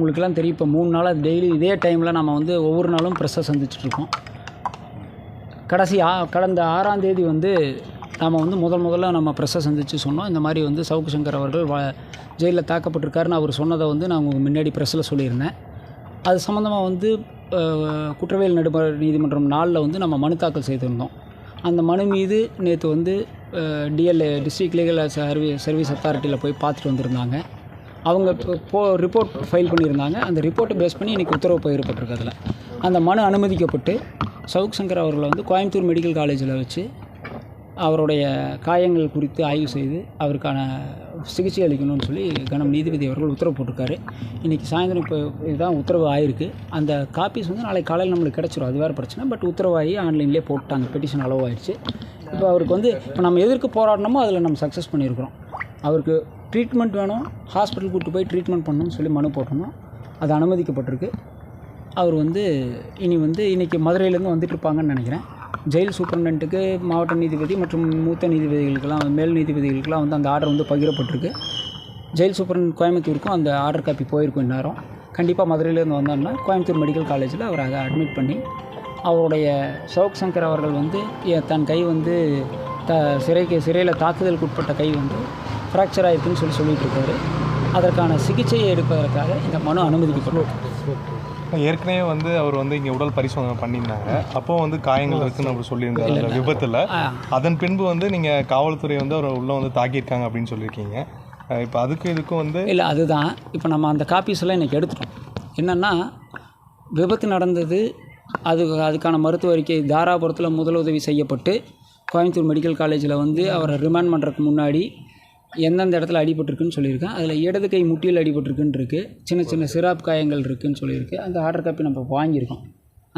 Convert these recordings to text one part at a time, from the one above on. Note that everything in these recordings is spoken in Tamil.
உங்களுக்கெல்லாம் தெரியும் இப்போ மூணு நாளாக டெய்லி இதே டைமில் நம்ம வந்து ஒவ்வொரு நாளும் ப்ரெஸ்ஸை சந்திச்சிட்ருக்கோம் கடைசி ஆ கடந்த ஆறாம் தேதி வந்து நாம் வந்து முதல் முதல்ல நம்ம ப்ரெஸ்ஸை சந்தித்து சொன்னோம். இந்த மாதிரி வந்து சவுக்கு சங்கர் அவர்கள் வ ஜெயிலில் தாக்கப்பட்டிருக்காருன்னு அவர் சொன்னதை வந்து நான் உங்களுக்கு முன்னாடி ப்ரெஸ்ஸில் சொல்லியிருந்தேன். அது சம்மந்தமாக வந்து குற்றவியல் நடுவர் நீதிமன்றம் நாளில் வந்து நம்ம மனு தாக்கல் செய்திருந்தோம். அந்த மனு மீது நேற்று வந்து DLA district legal service service அத்தாரிட்டியில் போய் பார்த்துட்டு வந்திருந்தாங்க. அவங்க இப்போ போ ரிப்போர்ட் ஃபைல் பண்ணியிருந்தாங்க. அந்த ரிப்போர்ட்டை பேஸ் பண்ணி இன்றைக்கி உத்தரவு பகிரப்பட்டிருக்கு அதில். அந்த மனு அனுமதிக்கப்பட்டு சவுக் சங்கர் அவர்களை வந்து கோயம்புத்தூர் மெடிக்கல் காலேஜில் வச்சு அவருடைய காயங்கள் குறித்து ஆய்வு செய்து அவருக்கான சிகிச்சை அளிக்கணும்னு சொல்லி கனம் நீதிபதி அவர்கள் உத்தரவு போட்டிருக்காரு. இன்றைக்கி சாயந்தரம் இப்போ இதுதான் உத்தரவு ஆயிருக்கு. அந்த காப்பீஸ் வந்து நாளைக்கு காலையில் நம்மளுக்கு கிடச்சிரும். அது வேறு பிரச்சனை. பட் உத்தரவாகி ஆன்லைன்லேயே போட்டாங்க. பெட்டிஷன் அளவு ஆயிடுச்சு. இப்போ அவருக்கு வந்து இப்போ நம்ம எதற்கு போராடினோமோ அதில் நம்ம சக்ஸஸ் பண்ணியிருக்கிறோம். அவருக்கு ட்ரீட்மெண்ட் வேணும் ஹாஸ்பிட்டல் கூட்டு போய் ட்ரீட்மெண்ட் பண்ணணும்னு சொல்லி மனு போட்டோம் அது அனுமதிக்கப்பட்டிருக்கு. அவர் வந்து இனி வந்து இன்றைக்கி மதுரையிலேருந்து வந்துட்டு இருப்பாங்கன்னு நினைக்கிறேன். ஜெயில் சூப்பரண்டன்ட்டுக்கு மாவட்ட நீதிபதி மற்றும் மூத்த நீதிபதிகளுக்கெல்லாம் மேல் நீதிபதிகளுக்கெல்லாம் வந்து அந்த ஆர்டர் வந்து பகிரப்பட்டிருக்கு. ஜெயில் சூப்பரண்ட் கோயம்புத்தூருக்கும் அந்த ஆர்டர் காப்பி போயிருக்கும் இந்நேரம். கண்டிப்பாக மதுரையிலேருந்து வந்தாருன்னா கோயம்புத்தூர் மெடிக்கல் காலேஜில் அவர் அதை அட்மிட் பண்ணி அவருடைய சவுக் சங்கர் அவர்கள் வந்து தன் கை வந்து த சிறைக்கு சிறையில் தாக்குதலுக்கு உட்பட்ட கை வந்து ஃப்ராக்சர் ஆயிருக்குன்னு சொல்லி சொல்லிட்டு இருக்காரு அதற்கான சிகிச்சையை எடுப்பதற்காக இந்த மனு அனுமதிக்கப்பட்டிருக்கு ஏற்கனவே வந்து அவர் வந்து இங்கே உடல் பரிசோதனை பண்ணியிருந்தாங்க. அப்போ வந்து காயங்கள் இருக்குன்னு அவர் சொல்லியிருந்தாரு அந்த விபத்தில். அதன் பின்பு வந்து நீங்கள் காவல்துறை வந்து அவர் உள்ள வந்து தாக்கியிருக்காங்க அப்படின்னு சொல்லியிருக்கீங்க. இப்போ அதுக்கும் இதுக்கும் வந்து இல்லை அதுதான். இப்போ நம்ம அந்த காப்பீஸ் எல்லாம் இன்றைக்கி எடுத்துட்டோம். என்னென்னா விபத்து நடந்தது அது அதுக்கான மருத்துவ அறிக்கை தாராபுரத்தில் முதலுதவி செய்யப்பட்டு கோயம்புத்தூர் மெடிக்கல் காலேஜில் வந்து அவரை ரிமாண்ட் பண்ணுறதுக்கு முன்னாடி எந்தெந்த இடத்துல அடிபட்டிருக்குன்னு சொல்லியிருக்கேன். அதில் இடது கை முட்டியில் அடிபட்டிருக்குன்னு இருக்குது சின்ன சின்ன சிராப் காயங்கள் இருக்குன்னு சொல்லியிருக்கு. அந்த ஆர்டர் காப்பி நம்ம வாங்கியிருக்கோம்.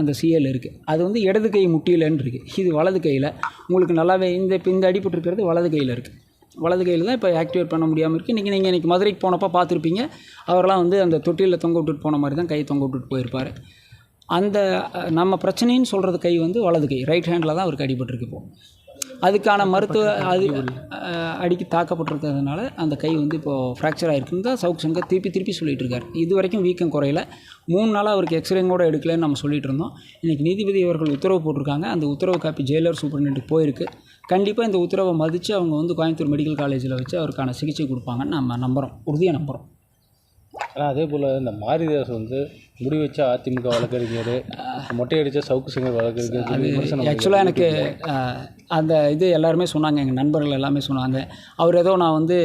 அந்த சிஎல் இருக்குது அது வந்து இடது கை முட்டியிலன்னு இருக்குது இது வலது கையில். உங்களுக்கு நல்லாவே இந்த இப்போ இந்த அடிபட்டிருக்கிறது வலது கையில் இருக்குது வலது கையில் தான் இப்போ ஆக்டிவேட் பண்ண முடியாமல் இருக்குது இன்றைக்கி நீங்கள் இன்றைக்கி மதுரைக்கு போனப்போ பார்த்துருப்பீங்க. அவரெல்லாம் வந்து அந்த தொட்டிலில் தொங்க விட்டுட்டு போன மாதிரி தான் கை தொங்க விட்டுட்டு போயிருப்பார். அந்த நம்ம பிரச்சனைன்னு சொல்கிறது கை வந்து வலது கை. ரைட் ஹேண்டில் தான் அவருக்கு அடிபட்டிருக்கு இப்போ. அதுக்கான மருத்துவ அது அடிக்கி தாக்கப்பட்டிருக்கிறதுனால அந்த கை வந்து இப்போது ஃப்ராக்சர் ஆயிருக்குன்னு தான் சவுக் சங்கர் திருப்பி திருப்பி சொல்லிட்டு இருக்காரு இது வரைக்கும் வீக்கம் குறையல. மூணு நாளாக அவருக்கு எக்ஸ்ரே கூட எடுக்கலன்னு நம்ம சொல்லிட்டு இருந்தோம் இன்றைக்கி நீதிபதி அவர்கள் உத்தரவு போட்டிருக்காங்க. அந்த உத்தரவு காப்பி ஜெயிலர் சூப்பரண்ட்டுக்கு போயிருக்கு. கண்டிப்பாக இந்த உத்தரவை மதித்து அவங்க வந்து கோயம்புத்தூர் மெடிக்கல் காலேஜில் வச்சு அவருக்கான சிகிச்சை கொடுப்பாங்கன்னு நம்ம நம்புகிறோம் உறுதியாக நம்புகிறோம் ஆனால் அதே போல் இந்த மாரிதாஸ் வந்து முடி வச்ச அதிமுக வழக்கறிஞர் மொட்டை அடித்த சவுக்கு சிங்கர் வழக்கறிஞர் ஆக்சுவலாக எனக்கு அந்த இது எல்லாருமே சொன்னாங்க எங்கள் நண்பர்கள் எல்லாமே சொன்னாங்க. அவர் ஏதோ நான் வந்து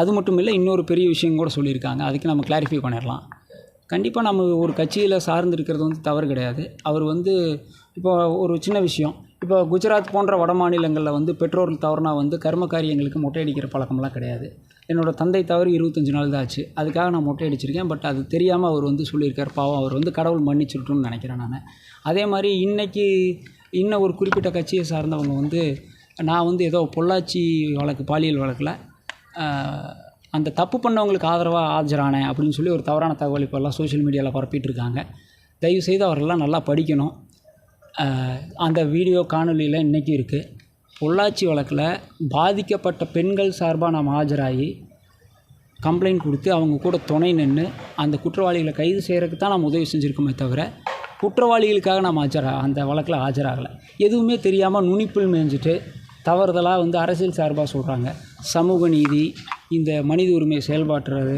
அது மட்டும் இல்லை இன்னொரு பெரிய விஷயம் கூட சொல்லியிருக்காங்க. அதுக்கு நம்ம கிளாரிஃபை பண்ணிடலாம் கண்டிப்பாக நம்ம ஒரு கட்சியில் சார்ந்து இருக்கிறது வந்து தவறு கிடையாது. அவர் வந்து இப்போ ஒரு சின்ன விஷயம். இப்போ குஜராத் போன்ற வட மாநிலங்களில் வந்து பெற்றோர்கள் தவறுனா வந்து கர்ம காரியங்களுக்கு மொட்டை பழக்கம்லாம் கிடையாது. என்னோடய தந்தை தவறு இருபத்தஞ்சு நாள் தான் ஆச்சு. அதுக்காக நான் மொட்டை அடிச்சிருக்கேன் பட் அது தெரியாமல் அவர் வந்து சொல்லியிருக்கார். பாவம் அவர் வந்து கடவுள் மன்னிச்சிருட்டும்னு நினைக்கிறேன் நான். அதே மாதிரி இன்னைக்கு இன்னும் ஒரு குறிப்பிட்ட கட்சியை சார்ந்தவங்க வந்து நான் வந்து ஏதோ பொள்ளாச்சி வழக்கு பாலியல் வழக்கில் அந்த தப்பு பண்ணவங்களுக்கு ஆதரவாக ஆஜரானேன் அப்படின்னு சொல்லி ஒரு தவறான தகவல் இப்போல்லாம் சோஷியல் மீடியாவில் பரப்பிட்டு இருக்காங்க தயவுசெய்து அவரெல்லாம் நல்லா படிக்கணும். அந்த வீடியோ காணொலியில் இன்றைக்கி இருக்குது பொள்ளாச்சி வழக்கில் பாதிக்கப்பட்ட பெண்கள் சார்பாக நாம் ஆஜராகி கம்ப்ளைண்ட் கொடுத்து அவங்க கூட துணை நின்று அந்த குற்றவாளிகளை கைது செய்கிறதுக்கு தான் நாம் உதவி செஞ்சுருக்கோமே தவிர குற்றவாளிகளுக்காக நாம் ஆஜரா அந்த வழக்கில் ஆஜராகலை. எதுவுமே தெரியாமல் நுனிப்பில் மேய்ஞ்சிட்டு தவறுதலாக வந்து அரசியல் சார்பாக சொல்கிறாங்க சமூக நீதி இந்த மனித உரிமை செயல்பாட்டுறது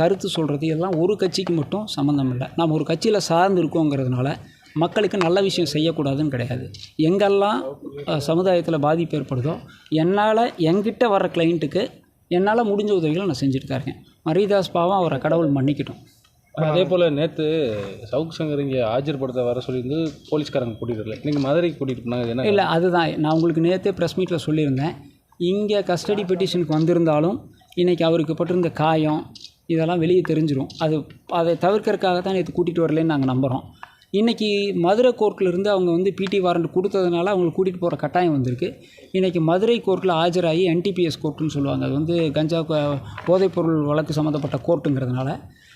கருத்து சொல்கிறது இதெல்லாம் ஒரு கட்சிக்கு மட்டும் சம்மந்தம் இல்லை. நாம் ஒரு கட்சியில் சார்ந்து இருக்கோங்கிறதுனால மக்களுக்கு நல்ல விஷயம் செய்யக்கூடாதுன்னு கிடையாது. எங்கெல்லாம் சமுதாயத்தில் பாதிப்பு ஏற்படுதோ என்னால் என்கிட்ட வர்ற கிளைண்ட்டுக்கு என்னால் முடிஞ்ச உதவிகளை நான் செஞ்சுட்டு தான் இருக்கேன். மரிதாஸ் பாவம் அவரை கடவுள் மன்னிக்கட்டும். அதே போல் நேற்று சவுக் சங்கர் இங்கே ஆஜர்படுத்த வர சொல்லியிருந்து போலீஸ்காரங்க கூட்டிகிட்டு இல்லை நீங்கள் மதுரைக்கு கூட்டிகிட்டு போனாங்க என்ன இல்லை அதுதான். நான் உங்களுக்கு நேற்றே ப்ரெஸ் மீட்டில் சொல்லியிருந்தேன். இங்கே கஸ்டடி பெட்டிஷனுக்கு வந்திருந்தாலும் இன்றைக்கி அவருக்கு பட்டிருந்த காயம் இதெல்லாம் வெளியே தெரிஞ்சிடும் அது அதை தவிர்க்கறதுக்காக தான் நேற்று கூட்டிகிட்டு வரலன்னு நாங்கள் நம்புகிறோம் இன்றைக்கி மதுரை கோர்ட்டில் இருந்து அவங்க வந்து பிடி வாரண்ட் கொடுத்ததுனால அவங்களை கூட்டிகிட்டு போகிற கட்டாயம் வந்திருக்கு. இன்றைக்கி மதுரை கோர்ட்டில் ஆஜராகி என்டிபிஎஸ் கோர்ட்டுன்னு சொல்லுவாங்க. அது வந்து கஞ்சா போதைப்பொருள் வழக்கு சம்மந்தப்பட்ட கோர்ட்டுங்கிறதுனால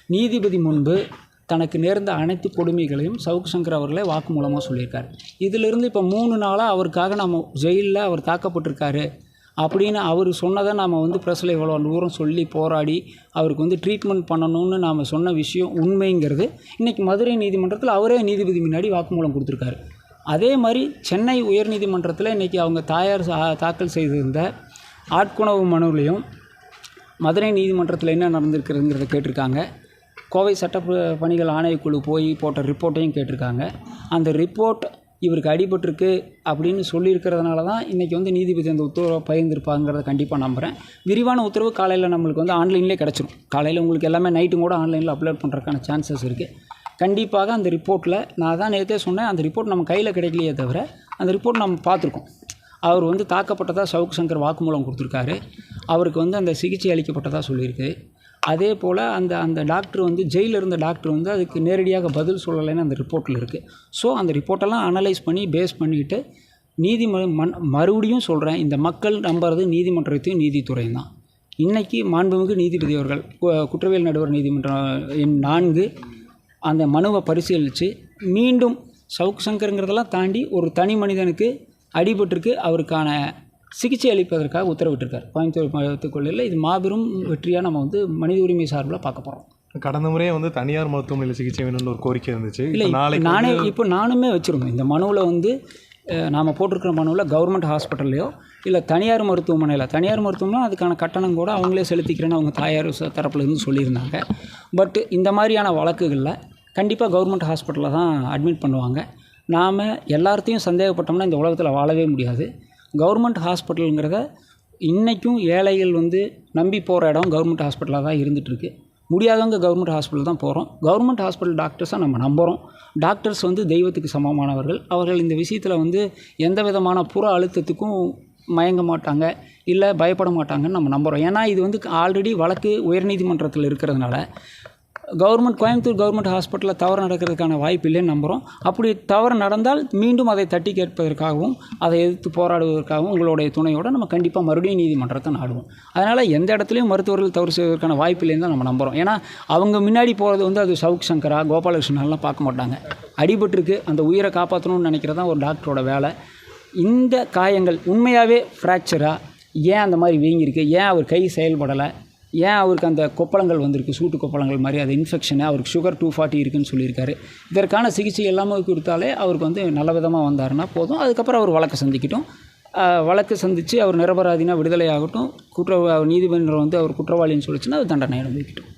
நீதிபதி முன்பு தனக்கு நேர்ந்த அனைத்து கொடுமைகளையும் சவுக்கு சங்கர் அவர்களே வாக்குமூலமாக சொல்லியிருக்காரு. இதிலிருந்து இப்போ மூணு நாளாக அவருக்காக நம்ம ஜெயிலில் அவர் தாக்கப்பட்டிருக்காரு அப்படின்னு அவர் சொன்னதை நாம் வந்து ப்ரெஸ்ஸில் இவ்வளோ தூரம் சொல்லி போராடி அவருக்கு வந்து ட்ரீட்மெண்ட் பண்ணணும்னு நாம் சொன்ன விஷயம் உண்மைங்கிறது. இன்றைக்கி மதுரை நீதிமன்றத்தில் அவரே நீதிபதி முன்னாடி வாக்குமூலம் கொடுத்துருக்காரு. அதே மாதிரி சென்னை உயர்நீதிமன்றத்தில் இன்றைக்கி அவங்க தாயார் சா- தாக்கல் செய்திருந்த ஆட்குணவு மனுவிலையும் மதுரை நீதிமன்றத்தில் என்ன நடந்திருக்குதுங்கிறத கேட்டிருக்காங்க. கோவை சட்ட ப- பணிகள் ஆணையக்குழு போய் போட்ட ரிப்போர்ட்டையும் கேட்டிருக்காங்க. அந்த ரிப்போர்ட் இவருக்கு அடிபட்டிருக்கு அப்படின்னு சொல்லியிருக்கிறதுனால தான் இன்றைக்கி வந்து நீதிபதி அந்த உத்தரவை பகிர்ந்திருப்பாங்கிறத கண்டிப்பாக நம்புகிறேன் விரிவான உத்தரவு காலையில் நம்மளுக்கு வந்து ஆன்லைன்லேயே கிடச்சிரும். காலையில் உங்களுக்கு எல்லாமே நைட்டும் கூட ஆன்லைனில் அப்லோட் பண்ணுறதுக்கான சான்சஸ் இருக்குது கண்டிப்பாக அந்த ரிப்போர்ட்டில் நான் தான் நேற்றே சொன்னேன் அந்த ரிப்போர்ட் நம்ம கையில் கிடைக்கலையே தவிர அந்த ரிப்போர்ட் நம்ம பார்த்துருக்கோம். அவர் வந்து தாக்கப்பட்டதாக சவுக் சங்கர் வாக்குமூலம் கொடுத்துருக்காரு. அவருக்கு வந்து அந்த சிகிச்சை அளிக்கப்பட்டதாக சொல்லியிருக்கு. அதே போல் அந்த அந்த டாக்டர் வந்து ஜெயிலில் இருந்த டாக்டர் வந்து அதுக்கு நேரடியாக பதில் சொல்லலைன்னு அந்த ரிப்போர்ட்டில் இருக்குது ஸோ அந்த ரிப்போர்ட்டெல்லாம் அனலைஸ் பண்ணி பேஸ் பண்ணிவிட்டு நீதிம மண் மறுபடியும் சொல்கிறேன் இந்த மக்கள் நம்புறது நீதிமன்றத்தையும் நீதித்துறையும் தான். இன்றைக்கி மாண்புமிகு நீதிபதி அவர்கள் கு- குற்றவியல் நடுவர் நீதிமன்றம் எண் நான்கு அந்த மனுவை பரிசீலித்து மீண்டும் சவுக் சங்கருங்கிறதெல்லாம் தாண்டி ஒரு தனி மனிதனுக்கு அடிபட்டிருக்கு அவருக்கான சிகிச்சை அளிப்பதற்காக உத்தரவிட்டிருக்கார். கோயம்புத்தூர் மருத்துவக் கொள்ளையில் இது மாபெரும் வெற்றியாக நம்ம வந்து மனித உரிமை சார்பில் பார்க்க போகிறோம் கடந்த முறையே வந்து தனியார் மருத்துவமனையில் சிகிச்சை வேணும்னு ஒரு கோரிக்கை இருந்துச்சு. இல்லை நாளைக்கு நானே இப்போ நானுமே வச்சுருந்தோம் இந்த மனுவில் வந்து நாம் போட்டிருக்கிற மனுவில் கவர்மெண்ட் ஹாஸ்பிட்டல்லையோ இல்லை தனியார் மருத்துவமனையில் தனியார் மருத்துவமனை அதுக்கான கட்டணம் கூட அவங்களே செலுத்திக்கிறேன்னு அவங்க தாயார் தரப்புல இருந்து சொல்லியிருந்தாங்க. பட் இந்த மாதிரியான வழக்குகளில் கண்டிப்பாக கவர்மெண்ட் ஹாஸ்பிட்டலில் தான் அட்மிட் பண்ணுவாங்க. நாம் எல்லாத்தையும் சந்தேகப்பட்டோம்னா இந்த உலகத்தில் வாழவே முடியாது. கவர்மெண்ட் ஹாஸ்பிட்டலுங்கிறத இன்றைக்கும் ஏழைகள் வந்து நம்பி போகிற இடம் கவர்மெண்ட் ஹாஸ்பிட்டலாக தான் இருந்துகிட்ருக்கு முடியாதவங்க கவர்மெண்ட் ஹாஸ்பிட்டல் தான் போகிறோம் கவர்மெண்ட் ஹாஸ்பிட்டல் டாக்டர்ஸை நம்ம நம்புகிறோம் டாக்டர்ஸ் வந்து தெய்வத்துக்கு சமமானவர்கள். அவர்கள் இந்த விஷயத்தில் வந்து எந்த விதமான புற அழுத்தத்துக்கும் மயங்க மாட்டாங்க. இல்லை பயப்பட மாட்டாங்கன்னு நம்ம நம்புகிறோம் ஏன்னா இது வந்து ஆல்ரெடி வழக்கு உயர்நீதிமன்றத்தில் இருக்கிறதுனால கவர்மெண்ட் கோயம்புத்தூர் கவர்மெண்ட் ஹாஸ்பிட்டலில் தவறு நடக்கிறதுக்கான வாய்ப்பு இல்லைன்னு நம்புகிறோம் அப்படி தவறு நடந்தால் மீண்டும் அதை தட்டி கேட்பதற்காகவும் அதை எதிர்த்து போராடுவதற்காகவும் உங்களுடைய துணையோடு நம்ம கண்டிப்பாக மறுபடியும் நீதிமன்றத்தை நாடுவோம். அதனால் எந்த இடத்துலையும் மருத்துவர்கள் தவறு செய்வதற்கான வாய்ப்பு இல்லைன்னு தான் நம்ம நம்புகிறோம் ஏன்னா அவங்க முன்னாடி போகிறது வந்து அது சவுக் சங்கரா கோபாலகிருஷ்ணன்லாம் பார்க்க மாட்டாங்க. அடிபட்டிருக்கு அந்த உயிரை காப்பாற்றணும்னு நினைக்கிறதா ஒரு டாக்டரோட வேலை. இந்த காயங்கள் உண்மையாகவே ஃப்ராக்சராக ஏன் அந்த மாதிரி வீங்கியிருக்கு? ஏன் அவர் கை செயல்படலை? ஏன் அவருக்கு அந்த கொப்பளங்கள் வந்திருக்கு சூட்டு கொப்பளங்கள் மாதிரி அது இன்ஃபெக்ஷனு அவருக்கு சுகர் டூ ஃபார்ட்டி இருக்குன்னு சொல்லியிருக்காரு. இதற்கான சிகிச்சை எல்லாமே கொடுத்தாலே அவருக்கு வந்து நல்ல விதமாக வந்தாருன்னா போதும். அதுக்கப்புறம் அவர் வழக்கு சந்திக்கட்டும். வழக்கு சந்தித்து அவர் நிரபராதினா விடுதலை ஆகட்டும். குற்ற நீதிமன்றம் வந்து அவர் குற்றவாளின்னு சொல்லிச்சுன்னா அது தண்டனை அனுபவிக்கட்டும்.